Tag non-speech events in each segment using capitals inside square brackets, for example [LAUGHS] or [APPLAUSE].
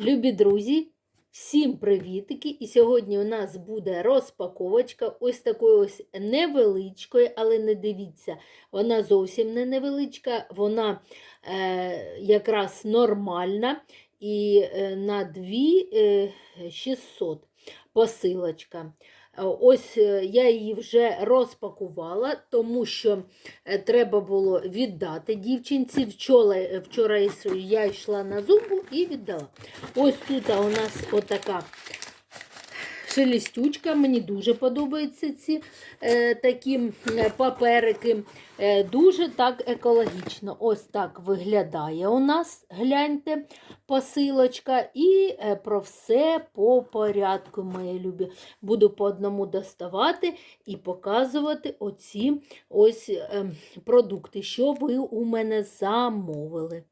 Любі друзі, всім привітики! І сьогодні у нас буде розпаковочка ось такої ось невеличкої, але не дивіться, вона зовсім не невеличка, вона е, якраз нормальна і е, на 2600 посилочка. Е, Ось е, я її вже розпакувала, тому що е, треба було віддати дівчинці. Вчора, вчора я йшла на зумбу і віддала. Ось тут у нас отака шелестючка. Мені дуже подобаються ці е, такі паперики. Е, дуже так екологічно. Ось так виглядає у нас, гляньте, посилочка. І е, про все по порядку, мої любі. Буду по одному доставати і показувати оці ось е, продукти, що ви у мене замовили.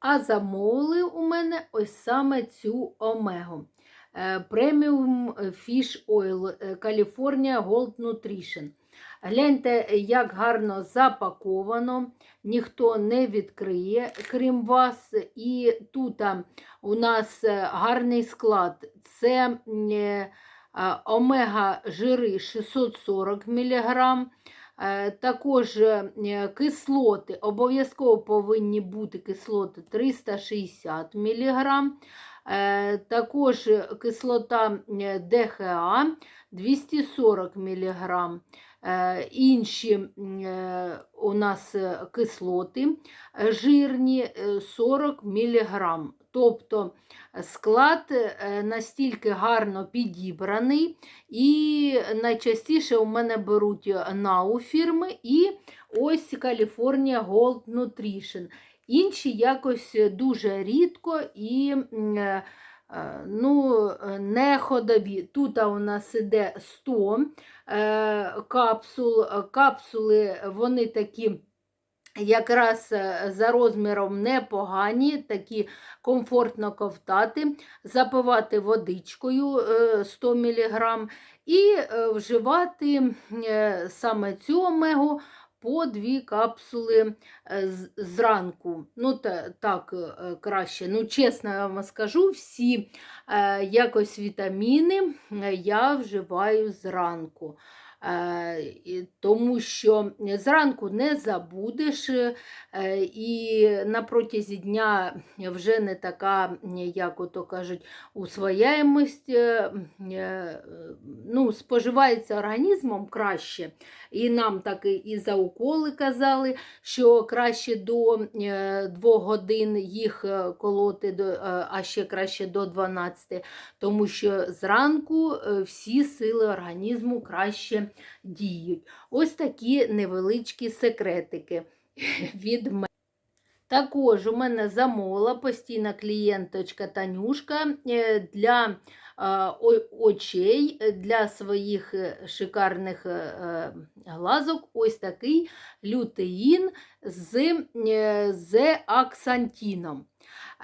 А замовили у мене ось саме цю омегу. Преміум Fish Oil е, California Gold Nutrition. Гляньте, як гарно запаковано, ніхто не відкриє, крім вас. І тут у нас е, гарний склад. Це е, омега жири 640 мг. Е, Також е, кислоти, обов'язково повинні бути кислоти 360 мг. Е, Також кислота е, ДХА 240 мг. Е, Інші е, у нас е, кислоти е, жирні е, 40 мг. Тобто склад е, настільки гарно підібраний, і найчастіше у мене беруть НАУ фірми і ось California Gold Nutrition. Інші якось дуже рідко і е, е, ну, не ходові. Тут у нас іде 100 е, капсул. Капсули вони такі. Якраз е, за розміром непогані, такі комфортно ковтати, запивати водичкою е, 100 мг і е, вживати е, саме цю омегу по дві капсули е, зранку. Ну, та, так е, краще. Ну, чесно я вам скажу, всі е, якось вітаміни е, я вживаю зранку. Е, Тому що зранку не забудеш, е, і на протязі дня вже не така, як ото кажуть, усвояємость, е, ну, споживається організмом краще. І нам так і- за уколи казали, що краще до 2 годин їх колоти, а ще краще до 12, тому що зранку всі сили організму краще діють. Ось такі невеличкі секретики [LAUGHS] від мене. Також у мене замовила постійна клієнточка Танюшка е, для очей, е, для своїх е, шикарних глазок ось такий лютеїн з зеаксантіном.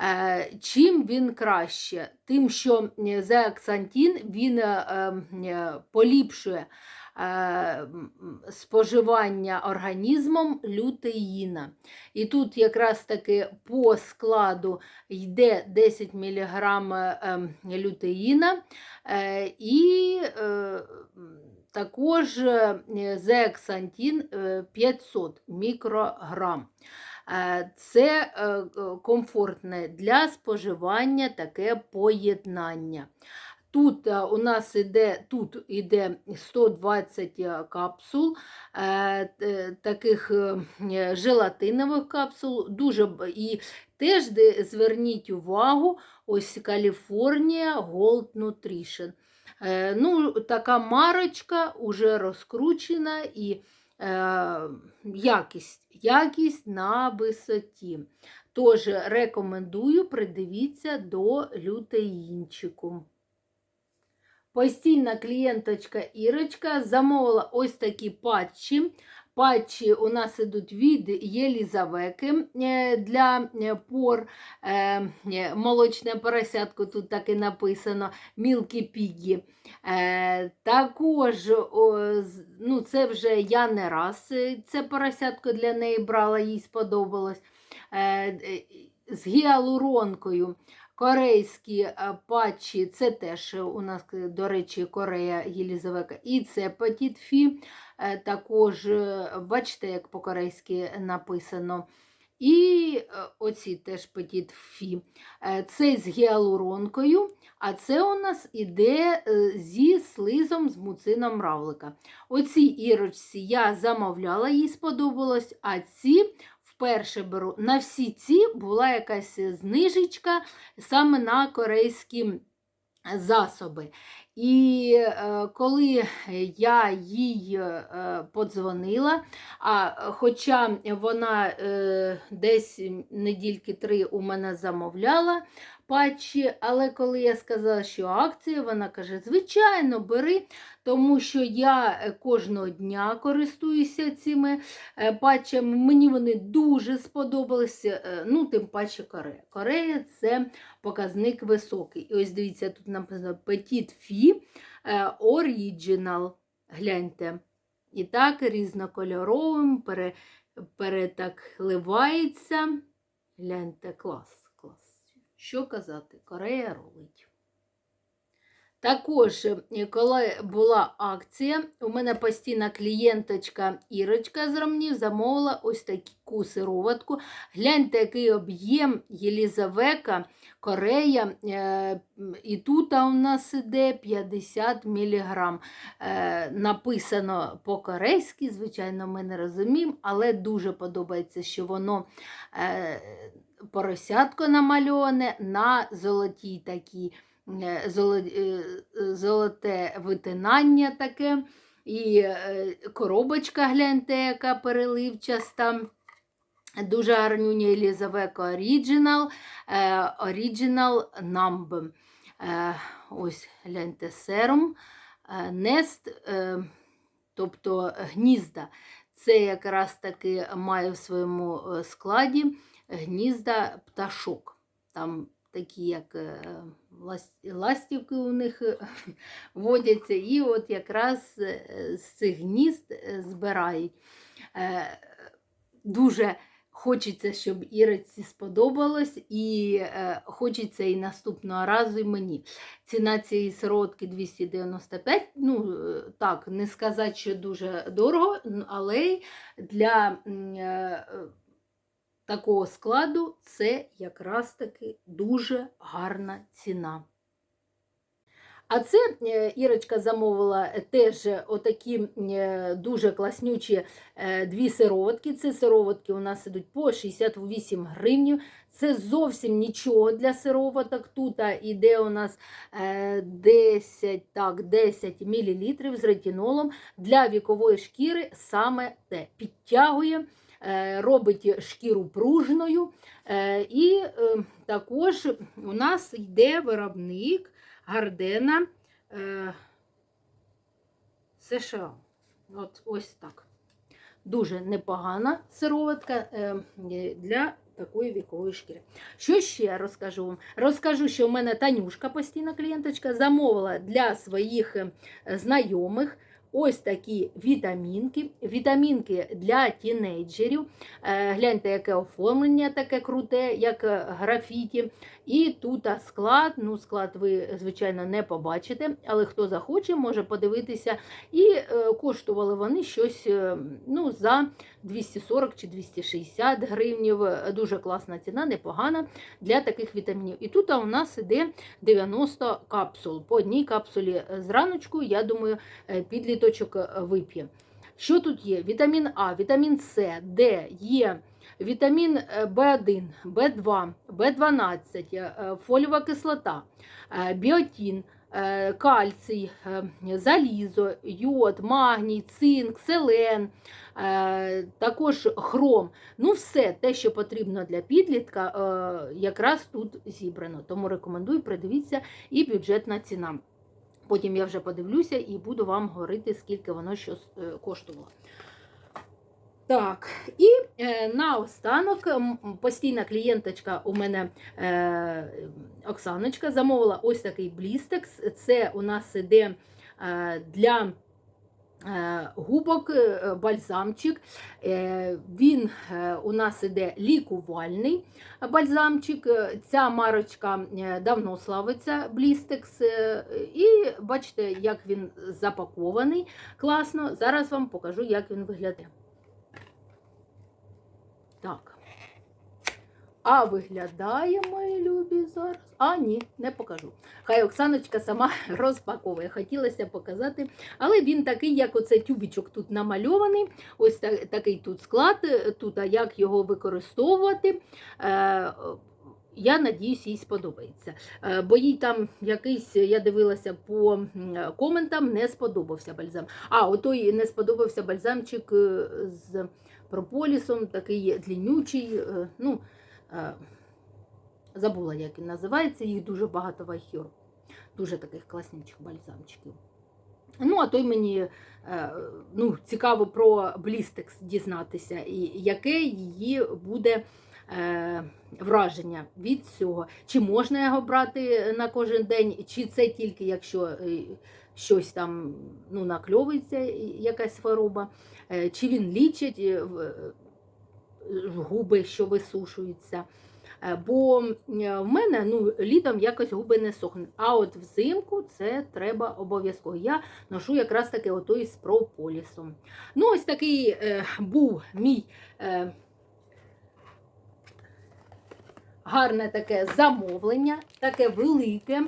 Е, Чим він краще? Тим, що зеаксантін він е, е, поліпшує споживання організмом лютеїна. І тут якраз таки по складу йде 10 мг ем, лютеїна е, і е, також е, зеаксантін е, 500 мікрограм. Е, Це е, е, комфортне для споживання таке поєднання. Тут е, у нас іде, тут іде 120 капсул, е, е, таких е, желатинових капсул, дуже і теж зверніть увагу, ось California Gold Nutrition. Е, Ну, така марочка уже розкручена і е, якість, якість на висоті. Тож рекомендую придивіться до лютеїнчику. Постійна клієнточка Ірочка замовила ось такі патчі. Патчі у нас ідуть від Єлізавети е, для е, пор. Е, Молочне поросятко, тут так і написано, Мілкі Пігі. Також, ну, це вже я не раз це поросятко для неї брала, їй сподобалось. З гіалуронкою корейські е, патчі, це теж у нас, е, до речі, Корея Єлізавека, і це Petit Фі. Е, Також, бачите, як по-корейськи написано. І оці теж Petit Фі. Це з гіалуронкою, а це у нас іде зі слизом з муцином равлика. Оці ірочці я замовляла, їй сподобалось, а ці вперше беру. На всі ці була якась знижечка саме на корейські засоби. І е, коли я їй е, подзвонила, а хоча вона е, десь недільки три у мене замовляла патчі, але коли я сказала, що акція, вона каже: звичайно, бери, тому що я е, кожного дня користуюся цими е, патчами. Мені вони дуже сподобалися. е, Ну, тим паче Корея. Корея це показник високий. І ось дивіться, тут написано Petit Fі Original. Гляньте. І так різнокольоровим перетакливається. Гляньте, клас. Що казати? Корея ролить. Також, е, коли була акція, у мене постійна клієнточка Ірочка з Ромнів замовила ось таку сироватку. Гляньте, який об'єм Єлізавека, Корея. е, І тут у нас іде 50 мг. Написано по-корейськи, звичайно, ми не розуміємо, але дуже подобається, що воно е, поросятко намальоване на золотій такій е, золо- е, золоте витинання таке. І е, коробочка, гляньте, яка переливчаста. Дуже гарнюня Єлізавека е, Original Numb. Е, Ось гляньте е, Nest, е, тобто гнізда. Це якраз таки має в своєму е, складі гнізда пташок. Там такі, як е, ластівки у них е, [LAUGHS] водяться, і от якраз е, з цих гнізд збирають. Дуже хочеться, щоб Іриці сподобалось, і хочеться і наступного разу і мені. Ціна цієї сиротки 295. Ну, так, не сказати, що дуже дорого, але для такого складу це якраз таки дуже гарна ціна. А це е, Ірочка замовила теж отакі е, дуже класнючі е, дві сироватки. Це сироватки у нас ідуть по 68 гривень. Це зовсім нічого для сироваток. Тут іде у нас е, 10, так, 10 мл з ретинолом. Для вікової шкіри саме те. Підтягує, робить шкіру пружною. Е, І е, також у нас йде виробник. Гардена е, США. От ось так. Дуже непогана сироватка е, для такої вікової шкіри. Що ще розкажу вам? Розкажу, що у мене Танюшка, постійна клієнточка, замовила для своїх е, знайомих. Ось такі вітамінки. Вітамінки для тінейджерів. Е, Гляньте, яке оформлення таке круте, як е, графіті. І тут склад. Ну, склад ви, звичайно, не побачите, але хто захоче, може подивитися. І е, коштували вони щось ну, за 240 чи 260 гривнів. Дуже класна ціна, непогана для таких вітамінів. І тут у нас іде 90 капсул. По одній капсулі зраночку, я думаю, е, підліточок е, вип'є. Що тут є? Вітамін А, вітамін С, Д, Є, вітамін е, В1, В2, В12, е, фоліова кислота, е, біотін, кальцій, залізо, йод, магній, цинк, селен, також хром. Ну, все те, що потрібно для підлітка, якраз тут зібрано. Тому рекомендую, придивіться, і бюджетна ціна. Потім я вже подивлюся і буду вам говорити, скільки воно що е, коштувало. Так, і е, наостанок постійна клієнточка у мене е, Оксаночка замовила ось такий блістекс. Це у нас іде е, для губок, е, бальзамчик. Е, Він е, у нас іде лікувальний бальзамчик. Е, Ця марочка е, давно славиться Блістекс. е, І бачите, як він запакований класно. Зараз вам покажу, як він виглядає. Так. А виглядає, мої любі, зараз. А, ні, не покажу. Хай Оксаночка сама [LAUGHS] розпаковує. Хотілося показати. Але він такий, як оце тюбічок тут намальований. Ось та- такий тут склад, е, тут, а як його використовувати. Е, я надіюсь, їй сподобається. Е, Бо їй там якийсь, я дивилася по коментам, не сподобався бальзам. А, отой не сподобався бальзамчик з прополісом, такий длінючий. Ну, забула, як він називається, їх дуже багато в Айхіо. Дуже таких класнячих бальзамчиків. Ну, а той мені е, ну, цікаво про Блістекс дізнатися, і яке її буде е, враження від цього. Чи можна його брати на кожен день, чи це тільки якщо е, щось там ну, накльовується, якась хвороба, е, чи він лічить е, е, губи, що висушуються. Е, Бо е, в мене ну, літом якось губи не сохнуть. А от взимку це треба обов'язково. Я ношу якраз таки отой з прополісом. Ну, ось такий е, був мій е, гарне таке замовлення, таке велике,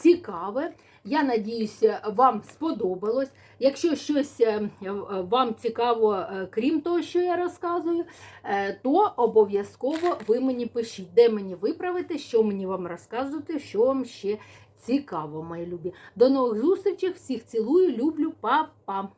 цікаве. Я надіюся, вам сподобалось. Якщо щось е, е, вам цікаво, е, крім того, що я розказую, то обов'язково ви мені пишіть, де мені виправити, що мені вам розказувати, що вам ще цікаво, мої любі. До нових зустрічей, всіх цілую, люблю, па-па!